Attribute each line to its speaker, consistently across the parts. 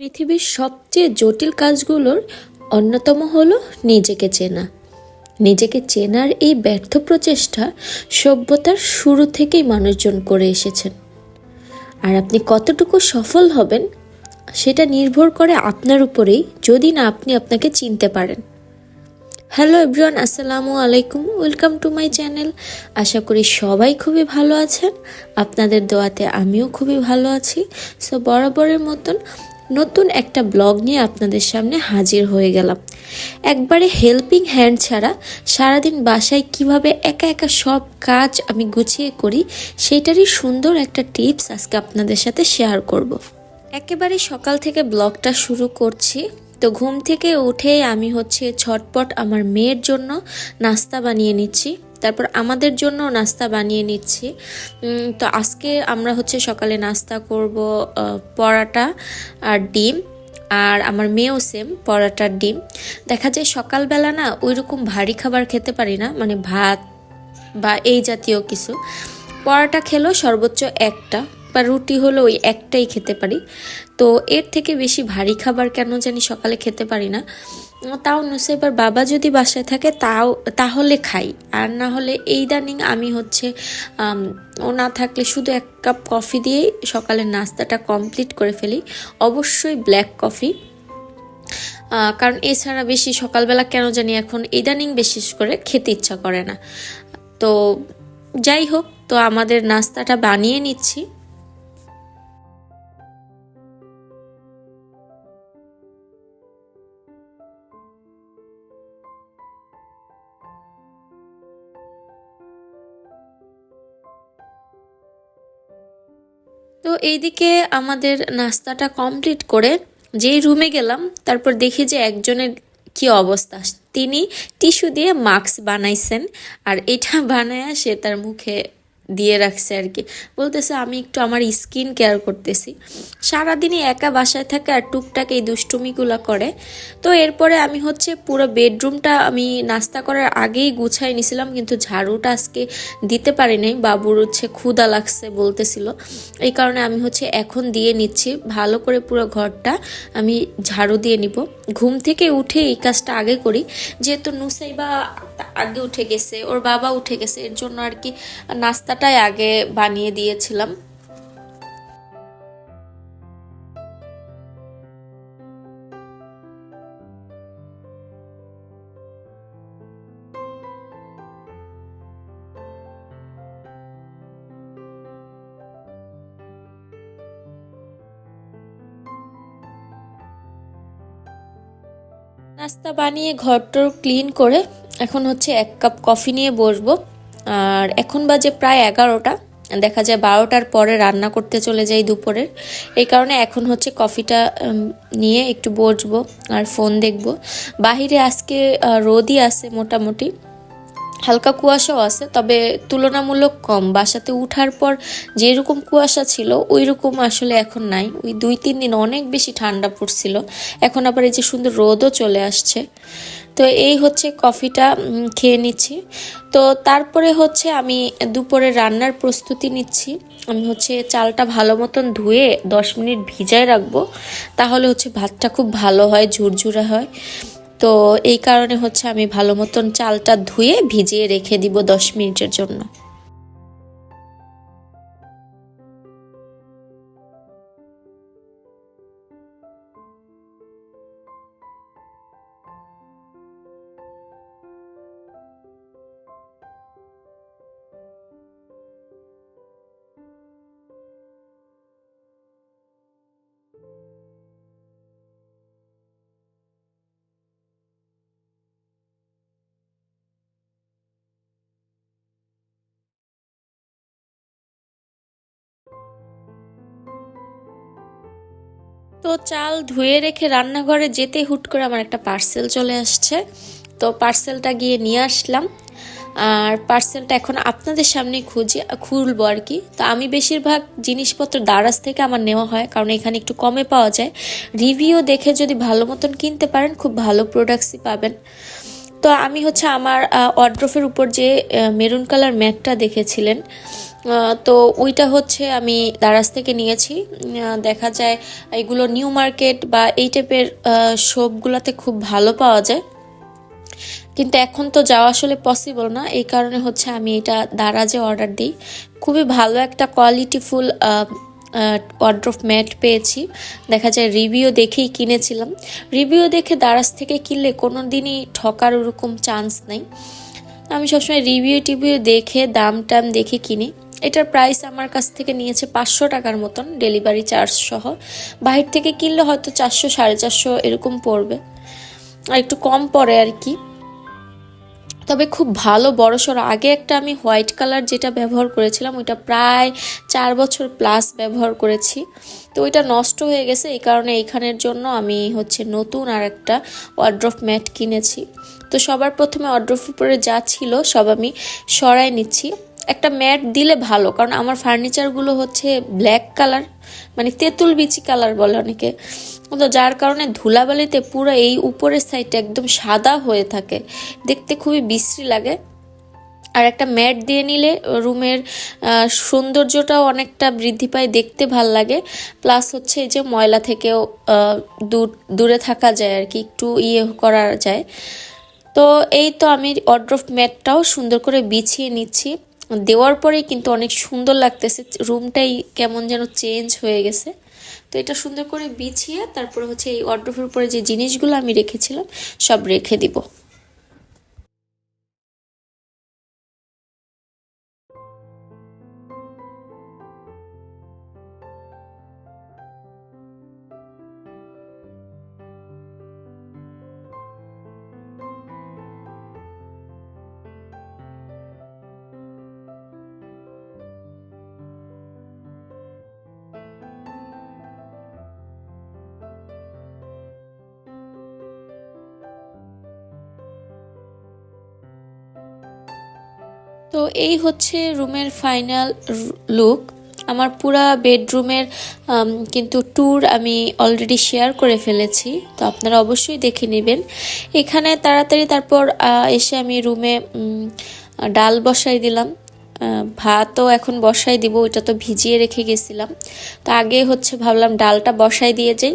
Speaker 1: পৃথিবীর সবচেয়ে জটিল কাজগুলোর অন্যতম হলো নিজেকে চেনা। নিজেকে চেনার এই ব্যর্থ প্রচেষ্টা সভ্যতার শুরু থেকেই মানুষজন করে এসেছেন। আর আপনি কতটুকু সফল হবেন, সেটা নির্ভর করে আপনার উপরেই, যদি না আপনি আপনাকে চিনতে পারেন। হ্যালো এভরিওয়ান, আসসালামু আলাইকুম, ওয়েলকাম টু মাই চ্যানেল। আশা করি সবাই খুবই ভালো আছেন। আপনাদের দোয়াতে আমিও খুবই ভালো আছি। সো বরাবরের মতন নতুন একটা ব্লগ নিয়ে আপনাদের সামনে হাজির হয়ে গেলাম। একবারে হেল্পিং হ্যান্ড ছাড়া সারাদিন বাসায় কীভাবে একা একা সব কাজ আমি গুছিয়ে করি সেটারই সুন্দর একটা টিপস আজকে আপনাদের সাথে শেয়ার করব। একেবারে সকাল থেকে ব্লগটা শুরু করছি। তো ঘুম থেকে উঠে আমি হচ্ছে ছটপট আমার মেয়ের জন্য নাস্তা বানিয়ে নিচ্ছি। তারপর আমাদের জন্য নাস্তা বানিয়ে নিচ্ছি। তো আজকে আমরা হচ্ছে সকালে নাস্তা করব পরাটা আর ডিম। আর আমার মেয়েও সেম পরাটার ডিম। দেখা যায় সকালবেলা না ওই রকম ভারী খাবার খেতে পারি না মানে ভাত বা এই জাতীয় কিছু। পরাটা খেলো সর্বোচ্চ একটা। বা রুটি হলো ওই একটাই খেতে পারি। তো এর থেকে বেশি ভারী খাবার কেন জানি সকালে খেতে পারি না। তাও নুসেবার বাবা যদি বাসায় থাকে তাও, তাহলে খাই। আর না হলে এই দানিং আমি হচ্ছে ও না থাকলে শুধু এক কাপ কফি দিয়েই সকালের নাস্তাটা কমপ্লিট করে ফেলি। অবশ্যই ব্ল্যাক কফি। কারণ এছাড়া বেশি সকালবেলা কেন জানি এখন ইদানিং বিশেষ করে খেতে ইচ্ছা করে না। তো যাই হোক, তো আমাদের নাস্তাটা বানিয়ে নিচ্ছি। তো এইদিকে আমাদের নাস্তাটা কমপ্লিট করে যেই রুমে গেলাম, তারপর দেখি যে একজনের কি অবস্থা। তিনি টিস্যু দিয়ে মাস্ক বানাইছেন, আর এটা বানায় সে তার মুখে দিয়ে রাখছে আর কি। বলতেছে, আমি একটু আমার স্কিন কেয়ার করতেছি। সারাদিনই একা বাসায় থাকে আর টুকটাক এই দুষ্টুমিগুলো করে। তো এরপরে আমি হচ্ছে পুরো বেডরুমটা আমি নাস্তা করার আগেই গুছাই নিছিলাম, কিন্তু ঝাড়ুটা আজকে দিতে পারি নাই। বাবুর হচ্ছে ক্ষুদা লাগছে বলতেছিল। এই কারণে আমি হচ্ছে এখন দিয়ে নিচ্ছি। ভালো করে পুরো ঘরটা আমি ঝাড়ু দিয়ে নিব। ঘুম থেকে উঠে এই কাজটা আগে করি। যেহেতু নুসাইবা আগে উঠে গেছে, ওর বাবা উঠে গেছে, এর জন্য আর কি নাস্তাটাই আগে বানিয়ে দিয়েছিলাম। নাস্তা বানিয়ে ঘরটর ক্লিন করে এখন হচ্ছে এক কাপ কফি নিয়ে বসবো। আর এখন বাজে প্রায় এগারোটা। দেখা যায় বারোটার পরে রান্না করতে চলে যাই দুপুরের এই কারণে এখন হচ্ছে কফিটা নিয়ে একটু বসবো আর ফোন দেখব। বাহিরে আজকে রোদই আছে মোটামুটি। হালকা কুয়াশাও আছে, তবে তুলনামূলক কম। বাসাতে উঠার পর যেরকম কুয়াশা ছিল ওই রকম আসলে এখন নাই। ওই দুই, তিন দিন অনেক বেশি ঠান্ডা পড়ছিল। এখন আবার এই যে সুন্দর রোদও চলে আসছে। তো এই হচ্ছে কফিটা খেয়ে নিচ্ছি। তো তারপরে হচ্ছে আমি দুপুরে রান্নার প্রস্তুতি নিচ্ছি। আমি হচ্ছে চালটা ভালো মতন ধুয়ে দশ মিনিট ভিজায় রাখব। তাহলে হচ্ছে ভাতটা খুব ভালো হয়, ঝুরঝুরে হয়। তো এই কারণে হচ্ছে আমি ভালো মতন চালটা ধুয়ে ভিজিয়ে রেখে দিব দশ মিনিটের জন্য। তো চাল ধুয়ে রেখে রান্নাঘরে যেতে হুট করে আমার একটা পার্সেল চলে আসছে। তো পার্সেলটা গিয়ে নিয়ে আসলাম। আর পার্সেলটা এখন আপনাদের সামনে খুঁজে, খুলবো আর কি। তো আমি বেশিরভাগ জিনিসপত্র দারাজ থেকে আমার নেওয়া হয়, কারণ এখানে একটু কমে পাওয়া যায়। রিভিউ দেখে যদি ভালো মতন কিনতে পারেন, খুব ভালো প্রোডাক্টসই পাবেন। তো আমি হচ্ছে আমার অড্রফের উপর যে মেরুন কালার ম্যাটটা দেখেছিলেন তো ওইটা হচ্ছে আমি দারাজ থেকে নিয়েছি। দেখা যায় এগুলো নিউ মার্কেট বা এই টাইপের শপগুলোতে খুব ভালো পাওয়া যায়। কিন্তু এখন তো যাওয়া আসলে পসিবল না। এই কারণে হচ্ছে আমি এটা দারাজে অর্ডার দিই। খুবই ভালো একটা কোয়ালিটিফুল ওয়ার্ড্রফ ম্যাট পেয়েছি। দেখা যায় রিভিউ দেখেই কিনেছিলাম। রিভিউ দেখে দারাজ থেকে কিনলে কোনো দিনই ঠকার ওরকম চান্স নেই। আমি সবসময় রিভিউ টিভিউ দেখে দাম টাম দেখে কিনি। এটার প্রাইস আমার কাছ থেকে নিয়েছে পাঁচশো টাকার মতন ডেলিভারি চার্জ সহ। বাহির থেকে কিনলে হয়তো চারশো, সাড়ে চারশো এরকম পড়বে। আর একটু কম পড়ে আর কি। তবে খুব ভালো বড়সড় আগে একটা আমি হোয়াইট কালার যেটা ব্যবহার করেছিলাম, ওইটা প্রায় চার বছর প্লাস ব্যবহার করেছি। তো ওইটা নষ্ট হয়ে গেছে, এই কারণে এইখানের জন্য আমি হচ্ছে নতুন আর একটা ওয়ার্ড্রফ ম্যাট কিনেছি। তো সবার প্রথমে ওয়ার্ড্রফ উপরে যা ছিল সব আমি সরাই নিচ্ছি। একটা ম্যাট দিলে ভালো, কারণ আমার ফার্নিচারগুলো হচ্ছে ব্ল্যাক কালার মানে তেঁতুল বিচি কালার বলে অনেকে। তো যার কারণে ধুলাবালিতে পুরো এই উপরের সাইডটা একদম সাদা হয়ে থাকে। দেখতে খুবই বিশ্রী লাগে। আর একটা ম্যাট দিয়ে নিলে রুমের সৌন্দর্যটাও অনেকটা বৃদ্ধি পায়, দেখতে ভালো লাগে। প্লাস হচ্ছে যে ময়লা থেকেও দূর, দূরে থাকা যায় আর কি, একটু ইয়ে করা যায়। তো এই তো আমি অড্রফ ম্যাটটাও সুন্দর করে বিছিয়ে নিচ্ছি। দেওয়ার পরেই কিন্তু অনেক সুন্দর লাগতেছে। রুমটাই কেমন যেন চেঞ্জ হয়ে গেছে। তো এটা সুন্দর করে বিছিয়ে তারপরে হচ্ছে এই অর্ডার উপরে যে জিনিসগুলো আমি রেখেছিলাম, সব রেখে দিব। তো এই হচ্ছে রুমের ফাইনাল লুক। আমার পুরা বেডরুমের কিন্তু ট্যুর আমি অলরেডি শেয়ার করে ফেলেছি, তো আপনারা অবশ্যই দেখে নেবেন। এখানে তাড়াতাড়ি তারপর এসে আমি রুমে ডাল বসাই দিলাম। ভাতও এখন বসাই দিব, ওইটা তো ভিজিয়ে রেখে গেছিলাম। তো আগে হচ্ছে ভাবলাম ডালটা বসাই দিয়ে যাই।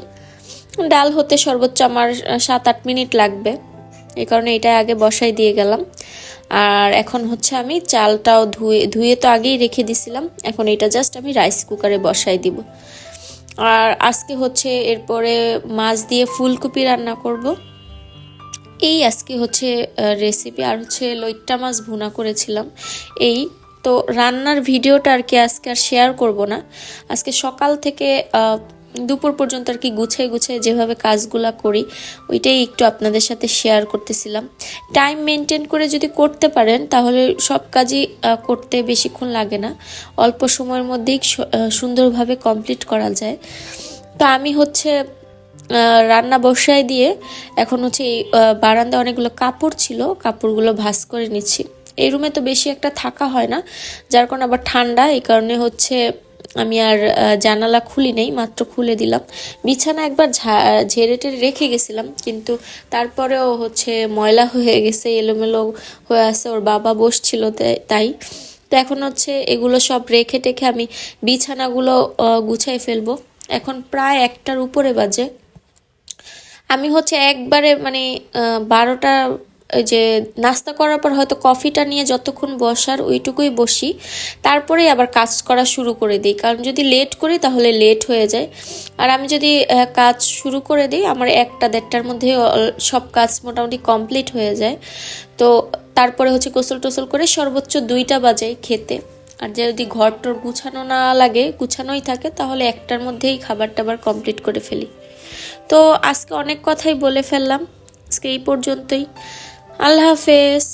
Speaker 1: ডাল হতে সর্বোচ্চ আমার সাত আট মিনিট লাগবে। এই কারণে এটা আগে বসাই দিয়ে গেলাম। আর এখন হচ্ছে আমি চালটাও ধুয়ে ধুয়ে তো আগেই রেখে দিছিলাম। এখন এটা জাস্ট আমি রাইস কুকারে বসাই দিব। আর আজকে হচ্ছে এরপরে মাছ দিয়ে ফুলকপি রান্না করব। এই আজকে হচ্ছে রেসিপি আর হচ্ছে লইট্টা মাছ ভুনা করেছিলাম। এই তো রান্নার ভিডিওটা আর কি আজকে আর শেয়ার করব না। আজকে সকাল থেকে দুপুর পর্যন্ত আর কি গুছাই গুছাই যেভাবে কাজগুলা করি ওইটাই একটু আপনাদের সাথে শেয়ার করতেছিলাম। টাইম মেনটেন করে যদি করতে পারেন তাহলে সব কাজই করতে বেশিক্ষণ লাগে না। অল্প সময়ের মধ্যেই সুন্দরভাবে কমপ্লিট করা যায়। তো আমি হচ্ছে রান্না বসায় দিয়ে এখন হচ্ছে এই আহ, বারান্দায় অনেকগুলো কাপড় ছিল কাপড়গুলো ভাঁজ করে নিচ্ছি। এই রুমে তো বেশি একটা থাকা হয় না যার কারণে আবার ঠান্ডা এই কারণে হচ্ছে আমি আর জানালা খুলি নেই, মাত্র খুলে দিলাম। বিছানা একবার ঝেড়ে টেড়ে রেখে গেছিলাম, কিন্তু তারপরেও হচ্ছে ময়লা হয়ে গেছে, এলোমেলো হয়ে আছে, ওর বাবা বসছিল তাই- তো এখন হচ্ছে এগুলো সব রেখে টেখে আমি বিছানাগুলো গুছাই ফেলব। এখন প্রায় একটার উপরে বাজে। আমি হচ্ছে একবারে মানে বারোটা যে নাস্তা করার পর হয়তো কফিটা নিয়ে যতক্ষণ বসার ওইটুকুই বসি, তারপরেই আবার কাজ করা শুরু করে দিই। কারণ যদি লেট করি তাহলে লেট হয়ে যায়। আর আমি যদি কাজ শুরু করে দিই, আমার একটা দেড়টার মধ্যে সব কাজ মোটামুটি কমপ্লিট হয়ে যায়। তো তারপরে হচ্ছে গোসল টোসল করে সর্বোচ্চ দুইটা বাজে খেতে। আর যদি ঘর টর গুছানো না লাগে, গুছানোই থাকে, তাহলে একটার মধ্যেই খাবার টাবার কমপ্লিট করে ফেলি। তো আজকে অনেক কথাই বলে ফেললাম। আজকে এই পর্যন্তই। আল্লাহ হাফেজ।